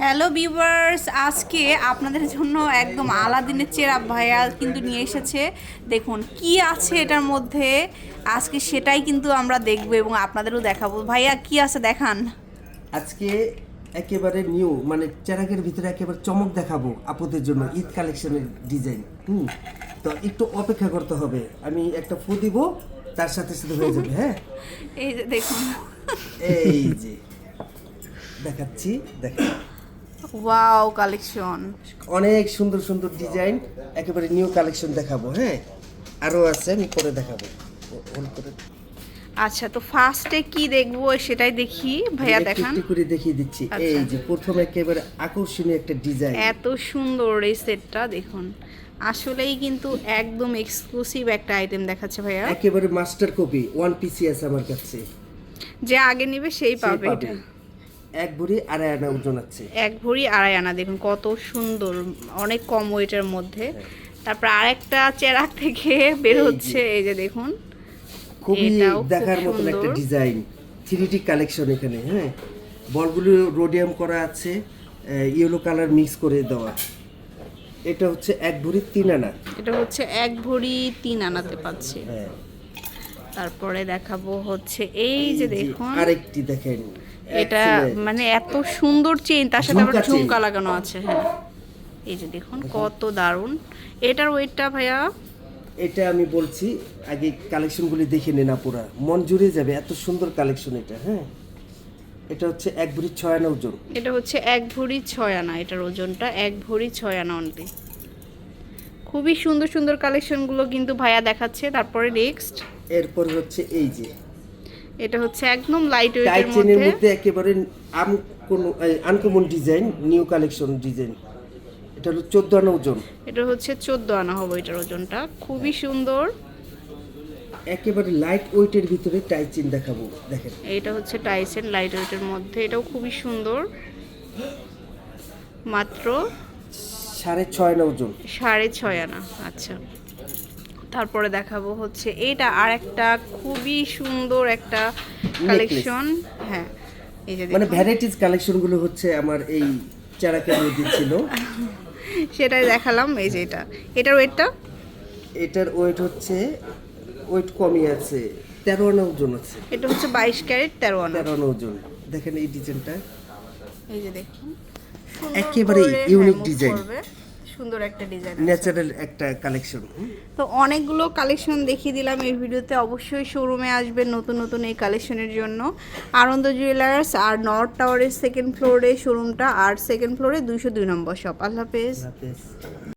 Hello viewers আজকে আপনাদের জন্য একদম আলাদিনের চেরা ভাইয়া কিন্তু নিয়ে এসেছে। দেখুন কি আছে এটার মধ্যে? আজকে সেটাই কিন্তু আমরা দেখব এবং আপনাদেরও দেখাবো। ভাইয়া কি আছে দেখান? আজকে একেবারে নিউ মানে চেরাকের ভিতরে একেবারে চমক দেখাবো আপুদের জন্য ঈদ কালেকশনের ডিজাইন। হুম তো একটু অপেক্ষা করতে হবে। আমি একটা ফু দিব তার সাথে সাথে হয়ে যাবে হ্যাঁ? এই যে দেখুন। এই যে দেখাচ্ছি দেখেন। ওয়াও কালেকশন অনেক সুন্দর সুন্দর ডিজাইন একেবারে নিউ কালেকশন দেখাবো হ্যাঁ? আরও আছে আমি পরে দেখাবো। করে আচ্ছা তো ফার্স্টে কি দেখব সেটাই দেখি ভাইয়া দেখান। একটু করে দেখিয়ে দিচ্ছি। আচ্ছা। এই যে প্রথমে একেবারে আকর্ষণীয় একটা ডিজাইন এত সুন্দর এই সেটটা দেখুন। আসলেই কিন্তু একদম এক্সক্লুসিভ একটা আইটেম দেখাচ্ছে ভাইয়া। একেবারে মাস্টার কপি ওয়ান পিসি আছে আমার কাছে। যে আগে নিবে সেই পাবে। এটা। এক ভরি আড়াই আনা ওজন আছে। এক ভরি আড়াই আনা দেখুন কত সুন্দর অনেক কম ওয়েটের মধ্যে। তারপর আরেকটা চেরাক থেকে বের। হচ্ছে এই যে দেখুন। খুবই দেখার মতন একটা ডিজাইন থ্রি ডি কালেকশন এখানে হ্যাঁ। বলগুলো রোডিয়াম করা আছে ইয়েলো কালার মিক্স করে দেওয়া। এটা হচ্ছে এক ভরি তিন আনা। এটা হচ্ছে এক ভরি তিন আনাতে পাচ্ছি। হ্যাঁ। তারপরে দেখাবো হচ্ছে এই যে দেখুন। আরেকটি দেখেন। এটা মানে এত সুন্দর চেইন তার সাথে আবার ঝুমকা লাগানো আছে হ্যাঁ। এই যে দেখুন কত দারুণ। এটার ওয়েটটা ভাইয়া? এটা আমি বলছি আগে কালেকশনগুলি দেখে নেন আপুরা। মন জুড়ে যাবে এত সুন্দর কালেকশন এটা হ্যাঁ। এটা হচ্ছে এক ভরি ছয় আনা ওজন। এটা হচ্ছে এক ভরি ছয় আনা এটার ওজনটা এক ভরি ছয় আনা অনলি খুবই সুন্দর সুন্দর কালেকশনগুলো কিন্তু ভাইয়া দেখাচ্ছে। তারপরে নেক্সট এরপর হচ্ছে এই যে। এটা হচ্ছে একদম লাইট ওয়েটের টাইটেনের মধ্যে। মধ্যে একেবারে আম কোন uncommon design new collection design এটা হলো চোদ্দ আনা ওজন। এটা হচ্ছে চোদ্দ আনা হবে এটার ওজনটা। খুবই সুন্দর। একেবারে লাইট ওয়েটের ভিতরে টাইচিন দেখাবো দেখেন। এটা হচ্ছে টাইসেন লাইট ওয়েটের মধ্যে। এটাও খুবই সুন্দর। মাত্র সাড়ে ছয় আনা ওজন। সাড়ে ছয় আনা আচ্ছা। তারপরে দেখাবো হচ্ছে এটা আর একটা খুবই সুন্দর একটা কালেকশন হ্যাঁ এই যে মানে। ভ্যারাইটিস কালেকশনগুলো হচ্ছে আমার এই চারাকের মধ্যে ছিল। সেটাই দেখালাম এই যে এটা। এটার ওয়েটটা? এটার ওয়েট হচ্ছে ওয়েট কমই আছে তেরো আনা ওজন আছে। এটা হচ্ছে বাইশ ক্যারেট তেরো আনা তেরো আনা ওজন। দেখেন এই ডিজাইনটা। এই যে দেখুন। একেবারে সুন্দর করে, সুন্দর একটা ডিজাইন ন্যাচারাল একটা কালেকশন তো অনেকগুলো কালেকশন দেখিয়ে দিলাম এই ভিডিওতে। অবশ্যই শোরুমে আসবেন নতুন নতুন এই কালেকশনের জন্য। আনন্দ জুয়েলার্স আর নর্থ টাওয়ারের সেকেন্ড ফ্লোরে শোরুমটা আর সেকেন্ড ফ্লোরে দুইশো দুই নম্বর শপ আল্লাহ হাফেজ।